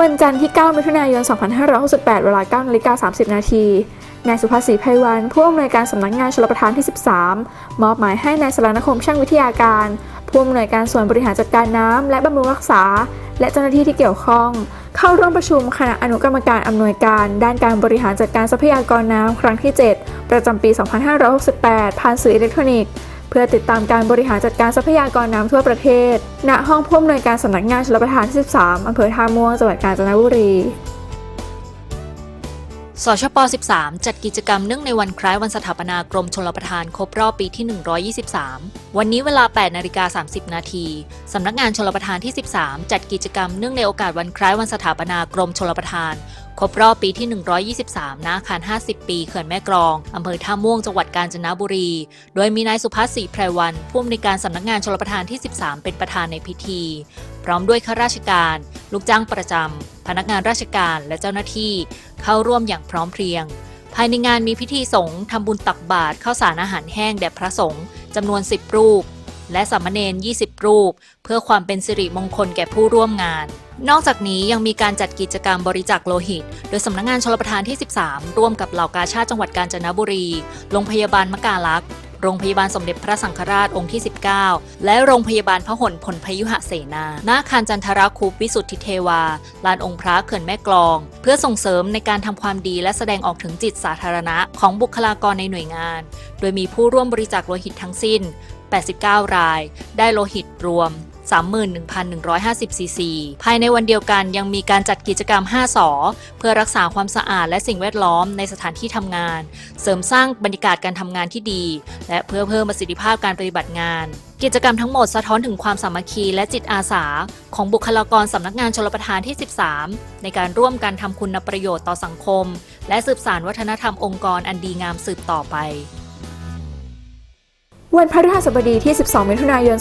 วันจันทร์ที่ 9 มิถุนายน 2568 เวลา9นาฬิกา30 นาที นายสุภาษีไพวัน ผู้อำนวยการสำนักงานชลประทานที่ 13 มอบหมายให้นายสรานคมช่างวิทยาการ ผู้อำนวยการส่วนบริหารจัดการน้ำและบำรุงรักษา และเจ้าหน้าที่ที่เกี่ยวข้อง เข้าร่วมประชุมคณะอนุกรรมการอำนวยการ ด้านการบริหารจัดการทรัพยากรน้ำครั้งที่ 7 ประจำปี 2568 ผ่านสื่ออิเล็กทรอนิกส์ เพื่อติดตามการบริหารจัดการทรัพยากรน้ำทั่วประเทศ ณ ห้องผู้อำนวยการสำนักงานชลประทานที่ 13อำเภอท่าม่วงจังหวัดกาญจนบุรีสชป 13 จัดกิจกรรมเนื่องในวันคล้ายวันสถาปนากรมชลประทานครบรอบปีที่ 123 วันนี้เวลา 8 นาฬิกา 30 นาที สำนักงานชลประทานที่ 13 จัดกิจกรรมเนื่องในโอกาสวันคล้ายวันสถาปนากรมชลประทาน ครบรอบปีที่ 123ณอาคาร 50 ปีเขื่อนแม่กลองอำเภอท่าม่วงจังหวัดกาญจนบุรี โดยมีนายสุภัสศรีไพรวันผู้อำนวยการสำนักงานชลประทานที่ 13 เป็นประธานในพิธี พร้อมด้วยข้าราชการ ลูกจ้างประจำพนักงานราชการและเจ้าหน้าที่ เข้าร่วมอย่างพร้อมเพรียง ภายในงานมีพิธีสงฆ์ทำบุญตักบาตรข้าวสารอาหารแห้งแด่พระสงฆ์จำนวน 10 รูป และสามเณร20 รูป เพื่อความเป็นสิริมงคลแก่ผู้ร่วมงาน นอกจากนี้ยังมีการจัดกิจกรรมบริจาคโลหิต โดยสำนักงานชลประทานที่ 13 ร่วมกับเหล่ากาชาติจังหวัดกาญจนบุรี โรงพยาบาลมกาลักษ์ โรงพยาบาลสมเด็จพระสังฆราชองค์ที่ 19 และโรงพยาบาลพหลพลพยุหเสนาหน้าคารจันทราคูปวิสุทธิเทวา ลานองค์พระเขื่อนแม่กลอง เพื่อส่งเสริมในการทำความดีและแสดงออกถึงจิตสาธารณะของบุคลากรในหน่วยงาน โดยมีผู้ร่วมบริจาคโลหิตทั้งสิ้น 89 ราย ได้โลหิตรวม 31,150 ซีซี ภายในวันเดียวกันยังมีการจัดกิจกรรม 5สอเพื่อรักษาความสะอาดและสิ่งแวดล้อมในสถานที่ทำงาน เสริมสร้างบรรยากาศการทำงานที่ดี และเพื่อเพิ่มประสิทธิภาพการปฏิบัติงานกิจกรรมทั้งหมดสะท้อนถึงความสามัคคีและจิตอาสา ของบุคลากรสำนักงานชลประทานที่ 13 ในการร่วมกันทำคุณประโยชน์ต่อสังคม และสืบสานวัฒนธรรมองค์กรอันดีงามสืบต่อไป วันพฤหัสบดีที่ 12 มิถุนายน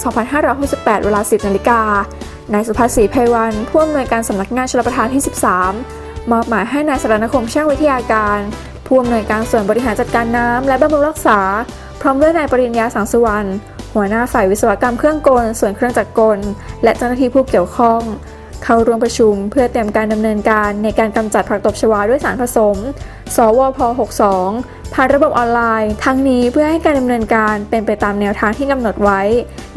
2568 เวลา 10 นาฬิกา นายสุภาษีไพวันผู้อำนวยการสำนักงานชลประทานที่ 13 มอบหมายให้นายสรานคมช่างวิทยาการผู้อำนวยการส่วนบริหารจัดการน้ำและบำรุงรักษา พร้อมด้วยนายปริญญาสังสุวรรณหัวหน้าฝ่ายวิศวกรรมเครื่องกล ส่วนเครื่องจักรกล และเจ้าหน้าที่ผู้เกี่ยวข้อง เข้าร่วมประชุมเพื่อเตรียมการดำเนินการในการกำจัดผักตบชวาด้วยสารผสม สวพ 62 ผ่านระบบออนไลน์ ทั้งนี้เพื่อให้การดำเนินการเป็นไปตามแนวทางที่กำหนดไว้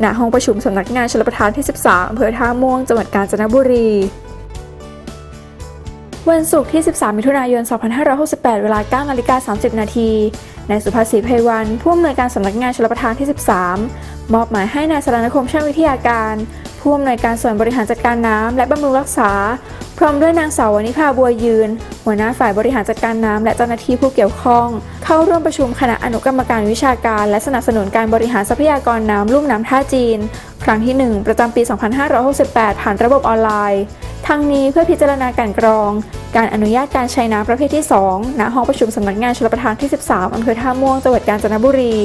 ณ ห้องประชุมสำนักงานชลประทานที่ 13อำเภอท่าม่วง จังหวัดกาญจนบุรีวันศุกร์ที่ 13 มิถุนายน 2568 เวลา 9 นาฬิกา 30 นาทีนายสุภาษีไพวันผู้อำนวยการสำนักงานชลประทานที่ 13 มอบหมายให้นายสรานคมช่างวิทยาการ ผู้อำนวยการส่วนบริหารจัดการน้ำและบำรุงรักษา พร้อมด้วยนางสาววนิพาบัวยืน หัวหน้าฝ่ายบริหารจัดการน้ำและเจ้าหน้าที่ผู้เกี่ยวข้อง เข้าร่วมประชุมคณะอนุกรรมการวิชาการ และสนับสนุนการบริหารทรัพยากรน้ำลุ่มน้ำท่าจีน ครั้งที่ 1 ประจำปี 2568 ผ่านระบบออนไลน์ ทั้งนี้เพื่อพิจารณาการกรอง การอนุญาตการใช้น้ำประเภทที่ 2 ณ ห้องประชุมสำนักงานชลประทานที่ 13อำเภอท่าม่วงจังหวัดกาญจนบุรี